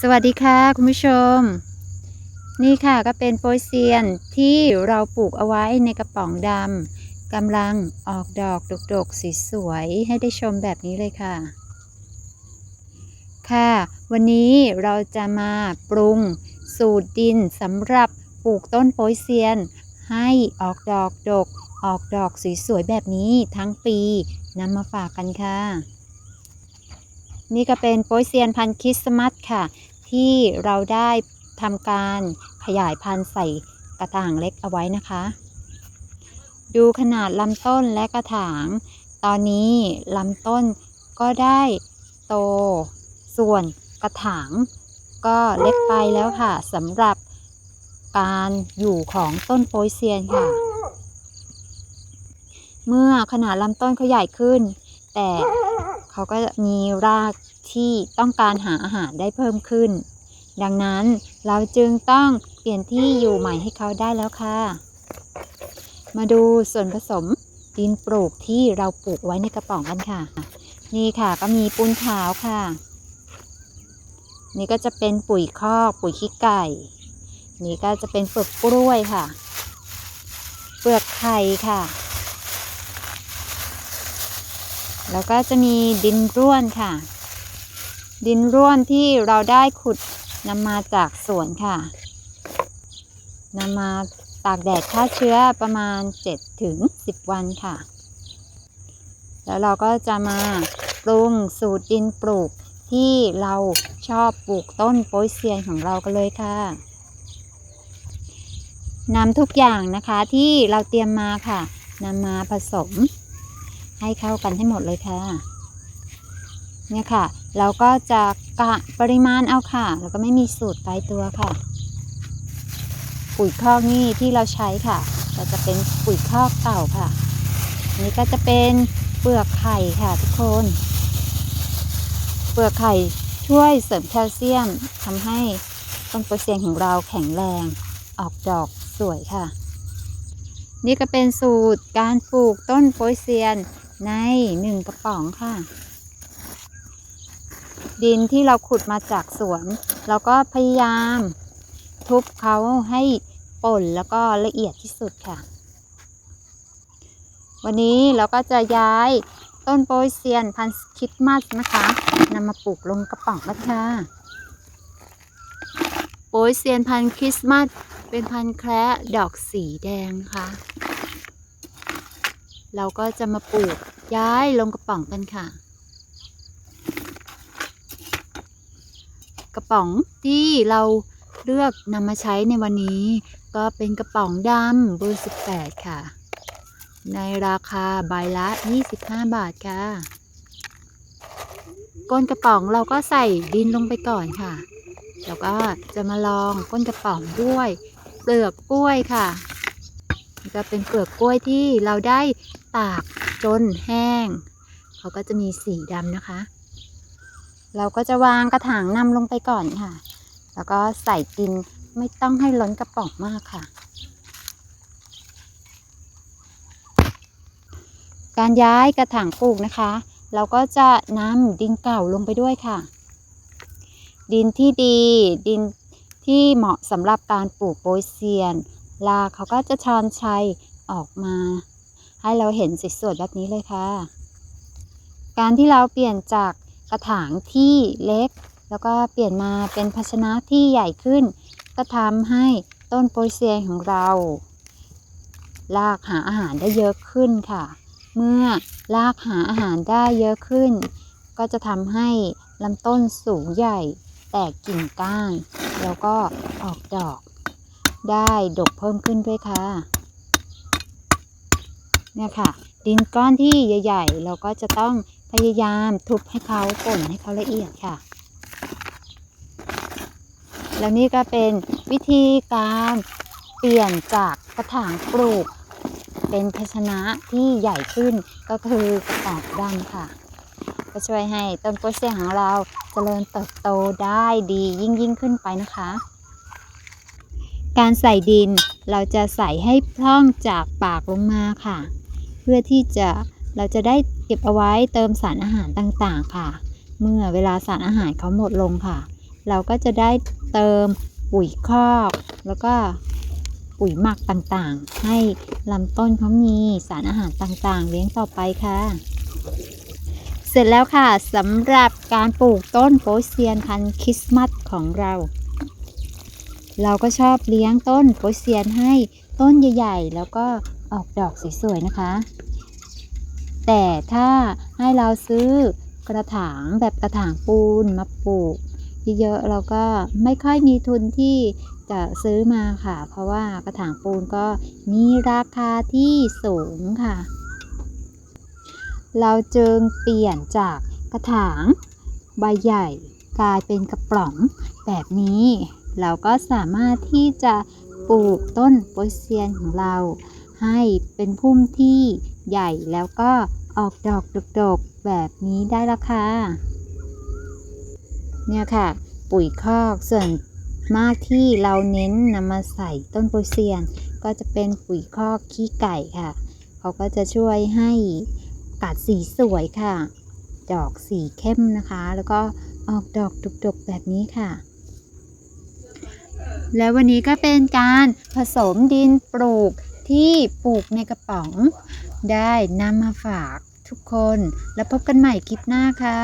สวัสดีค่ะคุณผู้ชม นี่ค่ะก็เป็นโปยเซียนที่เราปลูกเอาไว้ในกระป๋องดำกำลังออกดอกดกๆสีสวยๆให้ได้ชมแบบนี้เลยค่ะ ค่ะ วันนี้เราจะมาปรุงสูตรดินสำหรับปลูกต้นโปยเซียน ให้ออกดอกดก ออกดอกสวยๆแบบนี้ทั้งปีนำมาฝากกันค่ะ นี่ก็เป็นโปยเซียนพันธุ์คริสต์มาสค่ะ ที่เราได้ทำการขยายพันธุ์ใส่กระถางเล็กเอาไว้นะคะ ดูขนาดลำต้นและกระถาง ตอนนี้ลำต้นก็ได้โต ส่วนกระถาง ก็เล็กไปแล้วค่ะสำหรับการอยู่ของต้นโปยเซียนค่ะ เมื่อขนาดลำต้นเขาใหญ่ขึ้น แต่ เขาก็มีรากที่ต้องการหาอาหารได้เพิ่มขึ้น ดังนั้นเราจึงต้องเปลี่ยนที่อยู่ใหม่ให้เขาได้แล้วค่ะ มาดูส่วนผสมดินปลูกที่เราปลูกไว้ในกระป๋องกันค่ะ นี่ค่ะก็มีปูนขาวค่ะ นี่ก็จะเป็นปุ๋ยคอกปุ๋ยขี้ไก่ นี่ก็จะเป็นเปลือกกล้วยค่ะ เปลือกไข่ค่ะ แล้วก็จะมีดินร่วนค่ะ ดินร่วนที่เราได้ขุดนำมาจากสวนค่ะนำมาตากแดดฆ่าเชื้อประมาณ 7 ถึง 10 วันค่ะ แล้วเราก็จะมาปรุงสูตรดินปลูกที่เราชอบปลูกต้นโป๊ยเซียนของเรากันเลยค่ะนำทุกอย่างนะคะที่เราเตรียมมาค่ะนำมาผสม ให้เข้ากันให้หมดเลยค่ะ เนี่ยค่ะ เราก็จะกะปริมาณเอาค่ะ แล้วก็ไม่มีสูตรตายตัวค่ะ ปุ๋ยคอกนี่ที่เราใช้ค่ะเราจะเป็นปุ๋ยคอกเก่าค่ะ นี่ก็จะเป็นเปลือกไข่ค่ะทุกคน เปลือกไข่ช่วยเสริมแคลเซียมทำให้ต้นโปรเซียนของเราแข็งแรง ออกดอกสวยค่ะ นี่ก็เป็นสูตรการปลูกต้นโปยเซียน ในหนึ่งกระป๋องค่ะ ดินที่เราขุดมาจากสวน เราก็พยายาม ทุบเขาให้ป่นแล้วก็ละเอียดที่สุดค่ะ วันนี้เราก็จะย้ายต้นโปยเซียนพันธุ์คริดมัสนะคะนำมาปลูกลงกระป๋องกันค่ะโปยเซียนพันธุ์คริสต์มาสเป็นพันธุ์แคระดอกสีแดงนะคะ เราก็จะมาปลูกย้ายลงกระป๋องกันค่ะ กระป๋องที่เราเลือกนำมาใช้ในวันนี้ ก็เป็นกระป๋องดำเบอร์ 18 ค่ะ ในราคาใบละ 25 บาทค่ะก้นกระป๋องเราก็ใส่ดินลงไปก่อนค่ะ แล้วก็จะมาลองก้นกระป๋องด้วยเปลือกกล้วยค่ะนี่ก็เป็นเปลือกกล้วยที่เราได้ ตากจนแห้ง เขาก็จะมีสีดำนะคะ เราก็จะวางกระถางนำลงไปก่อนค่ะ แล้วก็ใส่ดินไม่ต้องให้ล้นกระป๋องมากค่ะ การย้ายกระถางปลูกนะคะ เราก็จะนำดินเก่าลงไปด้วยค่ะ ดินที่ดีดินที่เหมาะสำหรับการปลูกโปยเซียนราเขาก็จะชอนชัยออกมา ให้เราเห็นสสวยๆแบบนี้เลยค่ะ การที่เราเปลี่ยนจากกระถางที่เล็ก แล้วก็เปลี่ยนมาเป็นภาชนะที่ใหญ่ขึ้น ก็ทำให้ต้นโปยเซียนของเรารากหาอาหารได้เยอะขึ้นค่ะ เมื่อรากหาอาหารได้เยอะขึ้น ก็จะทำให้ลำต้นสูงใหญ่ แตกกิ่งก้าน แล้วก็ออกดอก ได้ดกเพิ่มขึ้นด้วยค่ะ เนี่ยค่ะ ดินก้อนที่ใหญ่ ๆ เราก็จะต้องพยายามทุบให้เขาป่นให้เขาละเอียดค่ะ แล้วนี่ก็เป็นวิธีการเปลี่ยนจากกระถางปลูก เป็นภาชนะที่ใหญ่ขึ้นก็คือกระป๋องดำค่ะ ก็ช่วยให้ต้นโพเซียของเราเจริญเติบโตได้ดียิ่งยิ่งขึ้นไปนะคะ การใส่ดินเราจะใส่ให้พร่องจากปากลงมาค่ะ พื่อที่จะเราจะได้เก็บเอาไว้เติมสารอาหารต่างๆค่ะ เมื่อเวลาสารอาหารเขาหมดลงค่ะ เราก็จะได้เติมปุ๋ยคอก แล้วก็ปุ๋ยหมักต่างๆ ให้ลำต้นเขามีสารอาหารต่างๆ เลี้ยงต่อไปค่ะ เสร็จแล้วค่ะสำหรับการปลูกต้นโปเซียนพันคริสต์มาสของเรา เราก็ชอบเลี้ยงต้นโปเซียนให้ต้นใหญ่ ๆ แล้วก็ ออกดอกสวยๆนะคะ แต่ถ้าให้เราซื้อกระถางแบบกระถางปูนมาปลูกเยอะๆเราก็ไม่ค่อยมีทุนที่จะซื้อมาค่ะ เพราะว่ากระถางปูนก็มีราคาที่สูงค่ะ เราจึงเปลี่ยนจากกระถางใบใหญ่กลายเป็นกระป๋องแบบนี้ เราก็สามารถที่จะปลูกต้นโปเซียนของเรา ให้เป็นพุ่มที่ใหญ่แล้วก็ออกดอกดกๆแบบนี้ได้ละค่ะ เนี่ยค่ะ ปุ๋ยคอกส่วนมากที่เราเน้นนำมาใส่ต้นโปยเซียน ก็จะเป็นปุ๋ยคอกขี้ไก่ค่ะ เขาก็จะช่วยให้กัดสีสวยค่ะ ดอกสีเข้มนะคะ แล้วก็ออกดอกดกๆแบบนี้ค่ะ แล้ววันนี้ก็เป็นการผสมดินปลูก ที่ปลูกในกระป๋อง ได้นำมาฝากทุกคน แล้วพบกันใหม่คลิปหน้าค่ะ